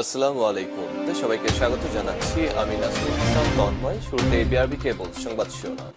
আসসালামু আলাইকুম। সবাইকে স্বাগত জানাচ্ছি। আমি তন্ময়। শুরুতে বিআরবি কেবল সংবাদ শিরোনাম।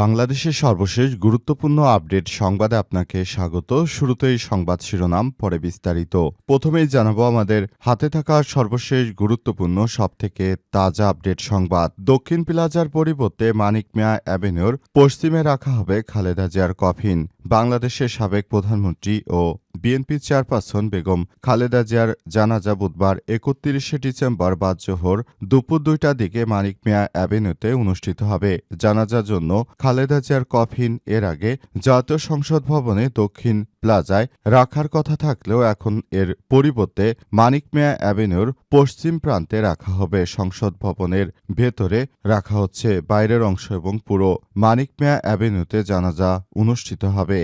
বাংলাদেশের সর্বশেষ গুরুত্বপূর্ণ আপডেট সংবাদে আপনাকে স্বাগত। শুরুতেই সংবাদ শিরোনাম, পরে বিস্তারিত। প্রথমেই জানাব আমাদের হাতে থাকা সর্বশেষ গুরুত্বপূর্ণ, সবথেকে তাজা আপডেট সংবাদ। দক্ষিণ প্লাজার পরিবর্তে মানিক মিয়া অ্যাভিনিউর পশ্চিমে রাখা হবে খালেদা জিয়ার কফিন। বাংলাদেশের সাবেক প্রধানমন্ত্রী ও বিএনপি চেয়ারপারসন বেগম খালেদা জিয়ার জানাজা বুধবার একত্রিশে ডিসেম্বর বাদ জোহর দুপুর দুইটার দিকে মানিক মিয়া অ্যাভিনিউতে অনুষ্ঠিত হবে। জানাজার জন্য খালেদা জিয়ার কফিন এর আগে জাতীয় সংসদ ভবনে দক্ষিণ প্লাজায় রাখার কথা থাকলেও এখন এর পরিবর্তে মানিক মিয়া অ্যাভিনিউর পশ্চিম প্রান্তে রাখা হবে। সংসদ ভবনের ভেতরে রাখা হচ্ছে বাইরের অংশ এবং পুরো মানিক মিয়া অ্যাভিনিউতে জানাজা অনুষ্ঠিত হবে।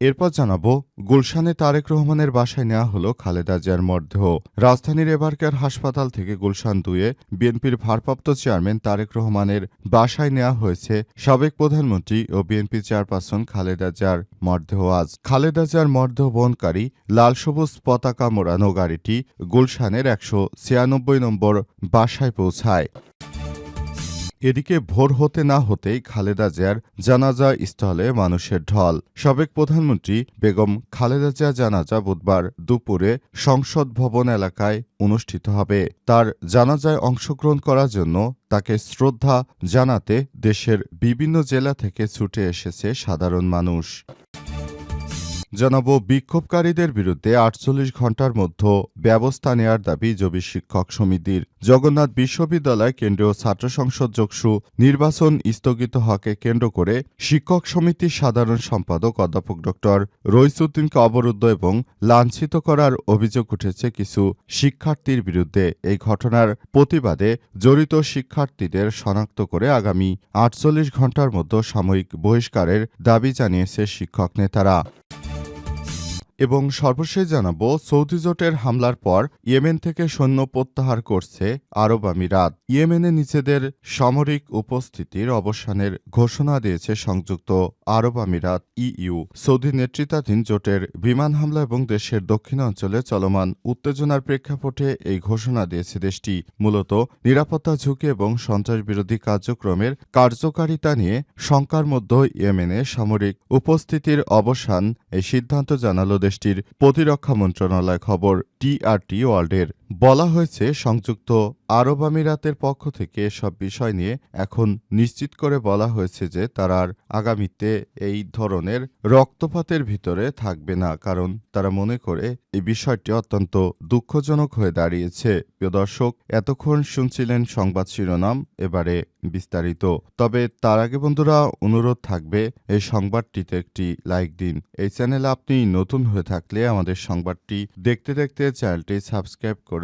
এরপর জানাব, গুলশানে তারেক রহমানের বাসায় নেওয়া হলো খালেদা জিয়ার মরদেহ। রাজধানীর এবারকার হাসপাতাল থেকে গুলশান দুয়ে বিএনপির ভারপ্রাপ্ত চেয়ারম্যান তারেক রহমানের বাসায় নেওয়া হয়েছে সাবেক প্রধানমন্ত্রী ও বিএনপি চেয়ারপারসন খালেদা জিয়ার মরদেহ আজ। খালেদা জিয়ার মরদেহ বহনকারী লাল সবুজ পতাকা মোড়ানো গাড়িটি গুলশানের একশো ছিয়ানব্বই নম্বর বাসায় পৌঁছায়। এদিকে ভোর হতে না হতেই খালেদা জিয়ার জানাজা স্থলে মানুষের ঢল। সাবেক প্রধানমন্ত্রী বেগম খালেদা জিয়া জানাজা বুধবার দুপুরে সংসদ ভবন এলাকায় অনুষ্ঠিত হবে। তার জানাজায় অংশগ্রহণ করার জন্য তাকে শ্রদ্ধা জানাতে দেশের বিভিন্ন জেলা থেকে ছুটে এসেছে সাধারণ মানুষ। জানাব বিক্ষোভকারীদের বিরুদ্ধে আটচল্লিশ ঘণ্টার মধ্যে ব্যবস্থা নেয়ার দাবি জবি শিক্ষক সমিতির। জগন্নাথ বিশ্ববিদ্যালয় কেন্দ্রীয় ছাত্র সংসদ যোগসু নির্বাচন স্থগিত হকে কেন্দ্র করে শিক্ষক সমিতির সাধারণ সম্পাদক অধ্যাপক ড রইসুদ্দিনকে অবরুদ্ধ এবং লাঞ্ছিত করার অভিযোগ উঠেছে কিছু শিক্ষার্থীর বিরুদ্ধে। এই ঘটনার প্রতিবাদে জড়িত শিক্ষার্থীদের শনাক্ত করে আগামী আটচল্লিশ ঘণ্টার মধ্যে সাময়িক বহিষ্কারের দাবি জানিয়েছে শিক্ষক নেতারা। এবং সর্বশেষ জানাব, সৌদি জোটের হামলার পর ইয়েমেন থেকে সৈন্য প্রত্যাহার করছে আরব আমিরাত। ইয়েমেনে নিজেদের সামরিক উপস্থিতির অবসানের ঘোষণা দিয়েছে সংযুক্ত আরব আমিরাত, ইইউ। সৌদি নেতৃত্বাধীন জোটের বিমান হামলা এবং দেশের দক্ষিণাঞ্চলে চলমান উত্তেজনার প্রেক্ষাপটে এই ঘোষণা দিয়েছে দেশটি। মূলত নিরাপত্তা ঝুঁকি এবং সন্ত্রাস বিরোধী কার্যক্রমের কার্যকারিতা নিয়ে শঙ্কার মধ্যে ইয়েমেনে সামরিক উপস্থিতির অবসান এই সিদ্ধান্ত জানালো দেশটির প্রতিরক্ষা মন্ত্রণালয় খবর টিআরটি ওয়ার্ল্ডের। বলা হয়েছে, সংযুক্ত আরব আমিরাতের পক্ষ থেকে এসব বিষয় নিয়ে এখন নিশ্চিত করে বলা হয়েছে যে তারা আর আগামীতে এই ধরনের রক্তপাতের ভিতরে থাকবে না, কারণ তারা মনে করে এই বিষয়টি অত্যন্ত দুঃখজনক হয়ে দাঁড়িয়েছে। প্রিয় দর্শক, এতক্ষণ শুনছিলেন সংবাদ শিরোনাম, এবারে বিস্তারিত। তবে তার আগে বন্ধুরা, অনুরোধ থাকবে, এই সংবাদটিতে একটি লাইক দিন। এই চ্যানেলে আপনি নতুন হয়ে থাকলে আমাদের সংবাদটি দেখতে দেখতে চ্যানেলটি সাবস্ক্রাইব করে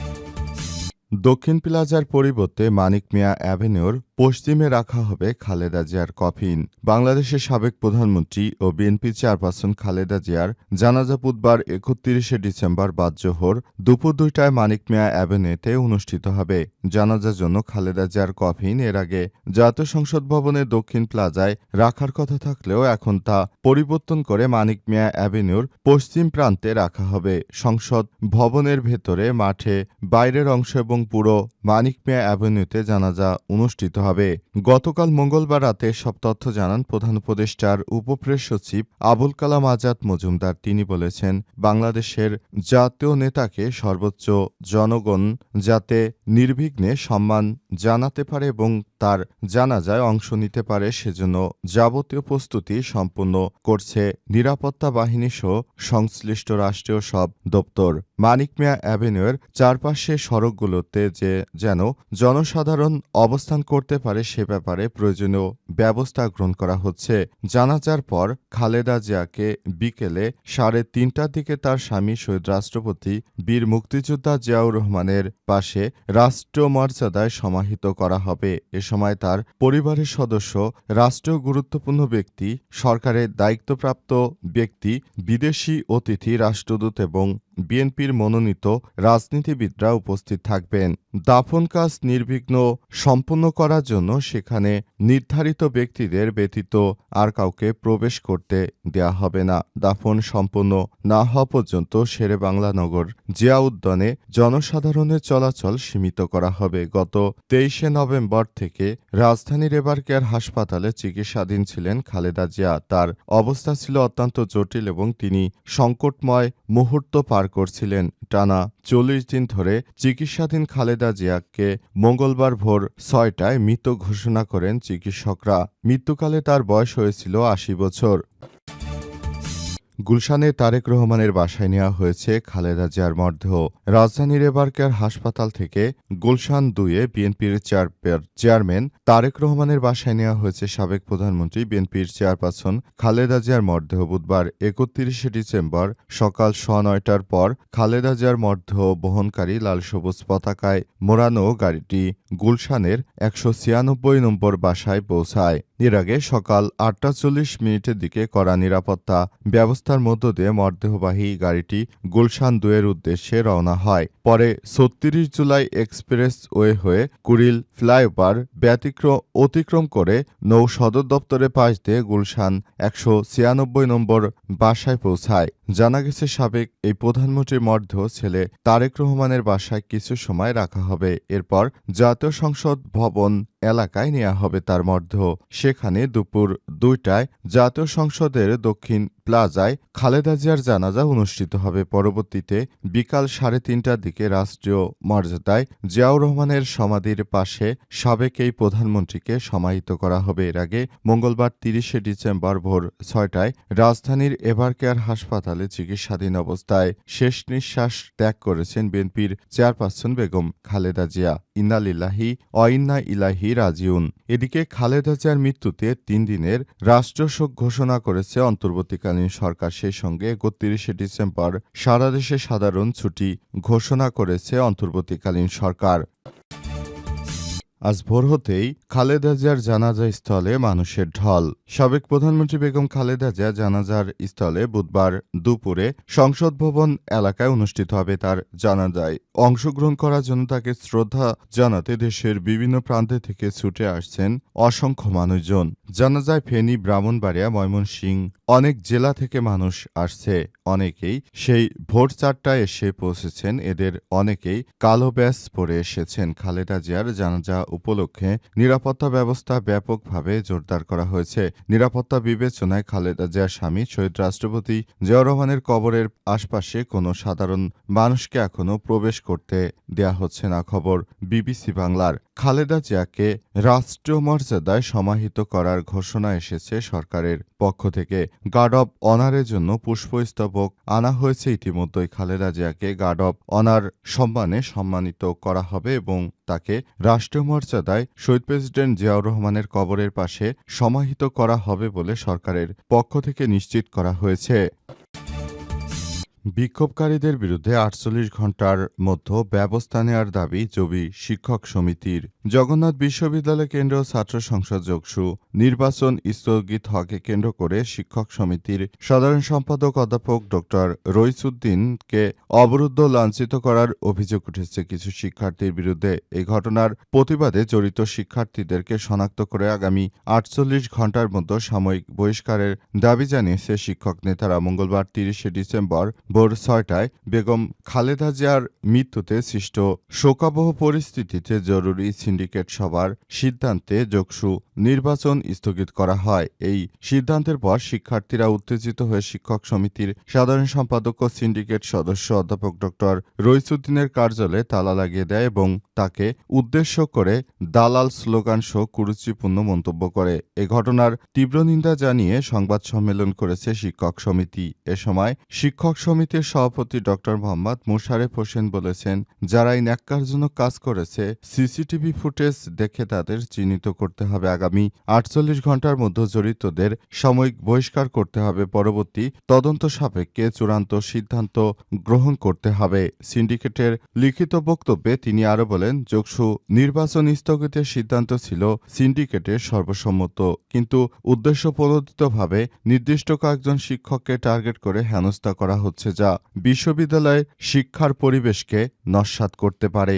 দক্ষিণ প্লাজার পরিবর্তে মানিক মিয়া অ্যাভিনিউর পশ্চিমে রাখা হবে খালেদা জিয়ার কফিন। বাংলাদেশের সাবেক প্রধানমন্ত্রী ও বিএনপি চেয়ারপারসন খালেদা জিয়ার জানাজা বুধবার একত্রিশে ডিসেম্বর বাদ জোহর দুপুর দুইটায় মানিক মিয়া অ্যাভিনিউতে অনুষ্ঠিত হবে। জানাজার জন্য খালেদা জিয়ার কফিন এর আগে জাতীয় সংসদ ভবনের দক্ষিণ প্লাজায় রাখার কথা থাকলেও এখন তা পরিবর্তন করে মানিক মিয়া অ্যাভিনিউর পশ্চিম প্রান্তে রাখা হবে। সংসদ ভবনের ভেতরে, মাঠে, বাইরের অংশ এবং পুরো মানিক মিয়া অ্যাভিনিউতে জানাজা অনুষ্ঠিত হবে। গতকাল মঙ্গলবার রাতে সব তথ্য জানান প্রধান উপদেষ্টার উপপ্রেস সচিব আবুল কালাম আজাদ মজুমদার। তিনি বলেছেন, বাংলাদেশের জাতীয় নেতাকে সর্বোচ্চ জনগণ যাতে নির্বিঘ্নে সম্মান জানাতে পারে এবং তার জানাজায় অংশ নিতে পারে, সেজন্য যাবতীয় প্রস্তুতি সম্পূর্ণ করছে নিরাপত্তা বাহিনী সহ সংশ্লিষ্ট রাষ্ট্রীয় সব দপ্তর। মানিক মিয়া অ্যাভিনিউয়ের চারপাশে সড়কগুলোতে যে যেন জনসাধারণ অবস্থান করতে পারে সে ব্যাপারে প্রয়োজনীয় ব্যবস্থা গ্রহণ করা হচ্ছে। জানাজার পর খালেদা জিয়াকে বিকেলে সাড়ে তিনটার দিকে তার স্বামী শহীদ রাষ্ট্রপতি বীর মুক্তিযোদ্ধা জিয়াউর রহমানের পাশে রাষ্ট্রমর্যাদায় সমাহিত করা হবে। এ সময় তার পরিবারের সদস্য, রাষ্ট্রীয় গুরুত্বপূর্ণ ব্যক্তি, সরকারের দায়িত্বপ্রাপ্ত ব্যক্তি, বিদেশি অতিথি, রাষ্ট্রদূত এবং বিএনপির মনোনীত রাজনীতিবিদরা উপস্থিত থাকবেন। দাফন কাজ নির্বিঘ্ন সম্পন্ন করার জন্য সেখানে নির্ধারিত ব্যক্তিদের ব্যতীত আর কাউকে প্রবেশ করতে দেয়া হবে না। দাফন সম্পন্ন না হওয়া পর্যন্ত শেরে বাংলা নগর জিয়া উদ্যানে জনসাধারণের চলাচল সীমিত করা হবে। গত তেইশে নভেম্বর থেকে রাজধানীর এবার কেয়ার হাসপাতালে চিকিৎসাধীন ছিলেন খালেদা জিয়া। তার অবস্থা ছিল অত্যন্ত জটিল এবং তিনি সংকটময় মুহূর্ত পার করছিলেন টানা চল্লিশ দিন ধরে চিকিৎসাধীন খালেদা জিয়াকে মঙ্গলবার ভোর ছয়টায় মৃত ঘোষণা করেন চিকিৎসকরা। মৃত্যুকালে তার বয়স হয়েছিল আশি বছর। গুলশানে তারেক রহমানের বাসায় নেওয়া হয়েছে খালেদা জিয়ার মরদেহ। রাজধানীর এবারকার হাসপাতাল থেকে গুলশান দুয়ে বিএনপির চেয়ারম্যান তারেক রহমানের বাসায় নেওয়া হয়েছে সাবেক প্রধানমন্ত্রী বিএনপির চেয়ারপারসন খালেদা জিয়ার মরদেহ বুধবার একত্রিশে ডিসেম্বর সকাল সোয়া নয়টার পর খালেদা জিয়ার মরদেহ বহনকারী লাল সবুজ পতাকায় মোড়ানো গাড়িটি গুলশানের একশো ছিয়ানব্বই নম্বর বাসায় পৌঁছায়। এর আগে সকাল আটটা চল্লিশ মিনিটের দিকে করা নিরাপত্তা ব্যবস্থার মধ্য দিয়ে মরদেহবাহী গাড়িটি গুলশান দুয়ের উদ্দেশ্যে রওনা হয়। পরে ছত্রিশ জুলাই এক্সপ্রেস ওয়ে হয়ে কুড়িল ফ্লাইওভার ব্যতিক্রম, অতিক্রম করে নৌ সদর দপ্তরের পাশ দিয়ে গুলশান একশো ছিয়ানব্বই নম্বর বাসায় পৌঁছায়। জানা গেছে, সাবেক এই প্রধানমন্ত্রীর মর্ধ ছেলে তারেক রহমানের বাসায় কিছু সময় রাখা হবে। এরপর জাতীয় সংসদ ভবন এলাকায় নেওয়া হবে তার মর্ধ। সেখানে দুপুর দুইটায় জাতীয় সংসদের দক্ষিণ প্লাজায় খালেদা জিয়ার জানাজা অনুষ্ঠিত হবে পরবর্তীতে বিকাল সাড়ে তিনটার দিকে রাষ্ট্রীয় মর্যাদায় জিয়াউর রহমানের সমাধির পাশে সাবেক এই প্রধানমন্ত্রীকে সমাহিত করা হবে। এর আগে মঙ্গলবার তিরিশে ডিসেম্বর ভোর ছয়টায় রাজধানীর এভারকেয়ার হাসপাতালে চিকিৎসাধীন অবস্থায় শেষ নিঃশ্বাস ত্যাগ করেছেন বিএনপির চেয়ারপারসন বেগম খালেদা জিয়া। ইন্নালিল্লাহি অইন্না ইলাহি রাজিউন। এদিকে খালেদা জিয়ার মৃত্যুতে তিন দিনের রাষ্ট্রশোক ঘোষণা করেছে অন্তর্বর্তীকালীন সরকার সেই সঙ্গে একত্রিশে ডিসেম্বর সারা দেশে সাধারণ ছুটি ঘোষণা করেছে অন্তর্বর্তীকালীন সরকার। আজ ভোর হতেই খালেদা জিয়ার জানাজা স্থলে মানুষের ঢল। সাবেক প্রধানমন্ত্রী বেগম খালেদা জিয়া জানাজার স্থলে বুধবার দুপুরে সংসদ ভবন এলাকায় অনুষ্ঠিত হবে তার জানাজায়। অংশগ্রহণ করার জন্য তাকে শ্রদ্ধা জানাতে দেশের বিভিন্ন প্রান্তে থেকে ছুটে আসছেন অসংখ্য মানুষজন। জানাজায় ফেনী, ব্রাহ্মণবাড়িয়া ময়মনসিংহ অনেক জেলা থেকে মানুষ আসছে। অনেকেই সেই ভোর চারটায় এসে পৌঁছেছেন। এদের অনেকেই কালো ব্যাস পরে এসেছেন। খালেদা জিয়ার জানাজা উপলক্ষে নিরাপত্তা ব্যবস্থা ব্যাপকভাবে জোরদার করা হয়েছে। নিরাপত্তা বিবেচনায় খালেদা জিয়ার স্বামী শহীদ রাষ্ট্রপতি জিয়া রহমানের কবরের আশপাশে কোনো সাধারণ মানুষকে এখনও প্রবেশ করতে দেয়া হচ্ছে না খবর বিবিসি বাংলার। খালেদা জিয়াকে রাষ্ট্রীয় মর্যাদায় সমাহিত করার ঘোষণা এসেছে সরকারের পক্ষ থেকে। গার্ড অব অনারের জন্য পুষ্পস্তবক আনা হয়েছে। ইতিমধ্যেই খালেদা জিয়াকে গার্ড অব অনার সম্মানে সম্মানিত করা হবে এবং তাকে রাষ্ট্রীয় মর্যাদায় শহীদ প্রেসিডেন্ট জিয়াউর রহমানের কবরের পাশে সমাহিত করা হবে বলে সরকারের পক্ষ থেকে নিশ্চিত করা হয়েছে। বিক্ষোভকারীদের বিরুদ্ধে আটচল্লিশ ঘণ্টার মধ্যে ব্যবস্থা নেওয়ার দাবি জবি শিক্ষক সমিতির। জগন্নাথ বিশ্ববিদ্যালয় কেন্দ্র ছাত্র সংসদ যোগসু নির্বাচন স্থগিত হকে কেন্দ্র করে শিক্ষক সমিতির সাধারণ সম্পাদক অধ্যাপক ড রইসুদ্দিনকে অবরুদ্ধ লাঞ্ছিত করার অভিযোগ উঠেছে। কিছু শিক্ষার্থীর বিরুদ্ধে এই ঘটনার প্রতিবাদে জড়িত শিক্ষার্থীদেরকে শনাক্ত করে আগামী আটচল্লিশ ঘণ্টার মধ্যে সাময়িক বহিষ্কারের দাবি জানিয়েছে শিক্ষক নেতারা। মঙ্গলবার তিরিশে ডিসেম্বর ভোর ছয়টায় বেগম খালেদা জিয়ার মৃত্যুতে সৃষ্ট শোকাবহ পরিস্থিতিতে জরুরি সিন্ডিকেট সভার সিদ্ধান্তে যোগসু নির্বাচন স্থগিত করা হয়। এই সিদ্ধান্তের পর শিক্ষার্থীরা উত্তেজিত হয়ে শিক্ষক সমিতির সাধারণ সম্পাদক ও সিন্ডিকেট সদস্য অধ্যাপক ড রইসুদ্দিনের কার্যালয়ে তালা লাগিয়ে দেয় এবং তাকে উদ্দেশ্য করে দালাল স্লোগান সহ কুরুচিপূর্ণ মন্তব্য করে। এ ঘটনার তীব্র নিন্দা জানিয়ে সংবাদ সম্মেলন করেছে শিক্ষক সমিতি। এ সময় শিক্ষক সমিতি সমিতির সভাপতি ডক্টর মোহাম্মদ মুশারেফ হোসেন বলেছেন, যারা এই ন্যাক্কারজনক কাজ করেছে, সিসিটিভি ফুটেজ দেখে তাদের চিহ্নিত করতে হবে আগামী আটচল্লিশ ঘণ্টার মধ্যে জড়িতদের সাময়িক বহিষ্কার করতে হবে। পরবর্তী তদন্ত সাপেক্ষে চূড়ান্ত সিদ্ধান্ত গ্রহণ করতে হবে। সিন্ডিকেটের লিখিত বক্তব্যে তিনি আরও বলেন যোগসু নির্বাচন স্থগিতের সিদ্ধান্ত ছিল সিন্ডিকেটের সর্বসম্মত, কিন্তু উদ্দেশ্যপ্রণোদিতভাবে নির্দিষ্ট কয়েকজন শিক্ষককে টার্গেট করে হেনস্থা করা হচ্ছে। যা বিশ্ববিদ্যালয়ে শিক্ষার পরিবেশকে নস্বাত করতে পারে।